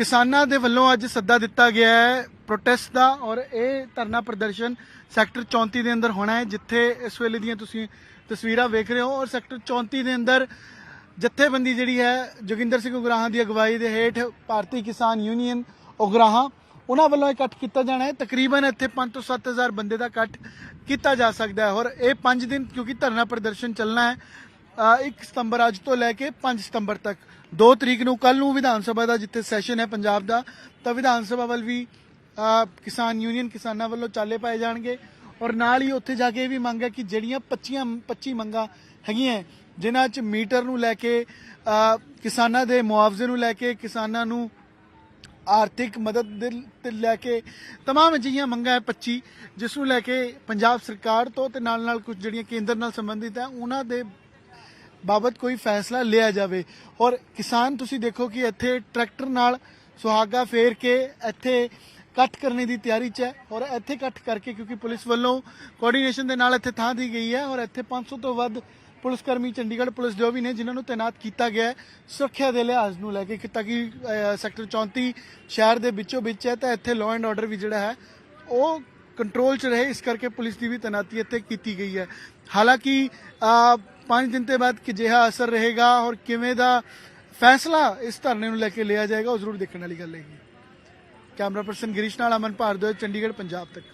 ਕਿਸਾਨਾਂ ਦੇ ਵੱਲੋਂ ਅੱਜ ਸੱਦਾ ਦਿੱਤਾ ਗਿਆ ਹੈ ਪ੍ਰੋਟੈਸਟ ਦਾ ਔਰ ਇਹ ਧਰਨਾ ਪ੍ਰਦਰਸ਼ਨ ਸੈਕਟਰ 34 ਦੇ ਅੰਦਰ ਹੋਣਾ ਹੈ, ਜਿੱਥੇ ਇਸ ਵੇਲੇ ਦੀਆਂ ਤੁਸੀਂ ਤਸਵੀਰਾਂ ਵੇਖ ਰਹੇ ਹੋ ਔਰ ਸੈਕਟਰ 34 ਦੇ ਅੰਦਰ ਜਥੇਬੰਦੀ ਜਿਹੜੀ ਹੈ, ਜੋਗਿੰਦਰ ਸਿੰਘ ਉਗਰਾਹਾਂ ਦੀ ਅਗਵਾਈ ਦੇ ਹੇਠ ਭਾਰਤੀ ਕਿਸਾਨ ਯੂਨੀਅਨ ਉਗਰਾਹਾਂ, ਉਹਨਾਂ ਵੱਲੋਂ ਇਕੱਠ ਕੀਤਾ ਜਾਣਾ ਹੈ। ਤਕਰੀਬਨ ਇੱਥੇ 5 ਤੋਂ 7000 ਬੰਦੇ ਦਾ ਇਕੱਠ ਕੀਤਾ ਜਾ ਸਕਦਾ ਹੈ ਔਰ ਇਹ 5 ਦਿਨ ਕਿਉਂਕਿ ਧਰਨਾ ਪ੍ਰਦਰਸ਼ਨ ਚੱਲਣਾ ਹੈ 1 ਸਤੰਬਰ ਅੱਜ ਤੋਂ ਲੈ ਕੇ 5 ਸਤੰਬਰ ਤੱਕ 2 ਤਰੀਕ ਨੂੰ ਕੱਲ ਨੂੰ ਵਿਧਾਨ ਸਭਾ ਦਾ ਜਿੱਥੇ ਸੈਸ਼ਨ ਹੈ ਪੰਜਾਬ ਦਾ ਤਾਂ ਵਿਧਾਨ ਸਭਾ ਵੱਲ ਵੀ ਅ, ਕਿਸਾਨ ਯੂਨੀਅਨ ਕਿਸਾਨਾਂ ਵੱਲੋਂ ਚਾਲੇ ਪਾਏ ਜਾਣਗੇ ਔਰ ਨਾਲ ਹੀ ਉੱਥੇ ਜਾ ਕੇ ਇਹ ਵੀ ਮੰਗ ਹੈ ਕਿ ਜਿਹੜੀਆਂ 25 25 ਮੰਗਾਂ ਹੈਗੀਆਂ ਹੈ, ਜਿਨ੍ਹਾਂ 'ਚ ਮੀਟਰ ਨੂੰ ਲੈ ਕੇ ਅ, ਕਿਸਾਨਾਂ ਦੇ ਮੁਆਵਜ਼ੇ ਨੂੰ ਲੈ ਕੇ ਕਿਸਾਨਾਂ ਨੂੰ ਆਰਥਿਕ ਮਦਦ ਦੇ ਤੇ ਲੈ ਕੇ तमाम ਅਜਿਹੀਆਂ ਮੰਗਾਂ ਹੈ 25 ਜਿਸ ਨੂੰ ਲੈ ਕੇ ਪੰਜਾਬ ਸਰਕਾਰ ਤੋਂ ਤੇ ਨਾਲ ਨਾਲ ਕੁਝ ਜਿਹੜੀਆਂ ਕੇਂਦਰ ਨਾਲ ਸੰਬੰਧਿਤ ਹੈ ਉਹਨਾਂ ਦੇ ਬਾਬਤ ਕੋਈ ਫੈਸਲਾ ਲਿਆ ਜਾਵੇ। ਔਰ ਕਿਸਾਨ, ਤੁਸੀਂ ਦੇਖੋ ਕਿ ਇੱਥੇ ਟਰੈਕਟਰ ਨਾਲ ਸੁਹਾਗਾ ਫੇਰ ਕੇ ਇੱਥੇ ਕੱਟ ਕਰਨੇ ਦੀ ਤਿਆਰੀ 'ਚ ਹੈ ਔਰ ਇੱਥੇ ਕੱਟ ਕਰਕੇ ਕਿਉਂਕਿ ਪੁਲਿਸ ਵੱਲੋਂ ਕੋਆਰਡੀਨੇਸ਼ਨ ਦੇ ਨਾਲ ਇੱਥੇ ਥਾਂ ਦੀ ਗਈ ਹੈ ਔਰ ਇੱਥੇ 500 ਤੋਂ ਵੱਧ ਪੁਲਿਸ ਕਰਮੀ ਚੰਡੀਗੜ੍ਹ ਪੁਲਿਸ ਦੇ ਵੀ ਨੇ, ਜਿਨ੍ਹਾਂ ਨੂੰ ਤਾਇਨਾਤ ਕੀਤਾ ਗਿਆ ਹੈ, ਸੁਰੱਖਿਆ ਦੇ ਲਿਹਾਜ਼ ਨੂੰ ਲੈ ਕੇ ਕਿ ਤਾਂ ਕਿ ਸੈਕਟਰ 34 ਸ਼ਹਿਰ ਦੇ ਵਿੱਚੋਂ ਵਿੱਚ ਹੈ, ਤਾਂ ਇੱਥੇ ਲਾਅ ਐਂਡ ਆਰਡਰ ਵੀ ਜਿਹੜਾ ਹੈ, ਉਹ ਕੰਟਰੋਲ 'ਚ ਰਹੇ, ਇਸ ਕਰਕੇ ਪੁਲਿਸ ਦੀ ਵੀ ਤੈਨਾਤੀ ਇੱਥੇ ਕੀਤੀ ਗਈ ਹੈ। ਹਾਲਾਂਕਿ 5 ਦਿਨ ਤੋਂ ਬਾਅਦ ਕਿ ਜਿਹਾ ਅਸਰ ਰਹੇਗਾ ਔਰ ਕਿਵੇਂ ਦਾ ਫੈਸਲਾ ਇਸ ਧਰਨੇ ਨੂੰ ਲੈ ਕੇ ਲਿਆ ਜਾਏਗਾ, ਉਹ ਜ਼ਰੂਰ ਦੇਖਣ ਵਾਲੀ ਗੱਲ ਹੈਗੀ ਕੈਮਰਾ ਪਰਸਨ ਗਿਰੀਸ਼ ਨਾਲ ਅਮਨ ਭਾਰਦਵਾਜ, ਚੰਡੀਗੜ੍ਹ, ਪੰਜਾਬ ਤੱਕ।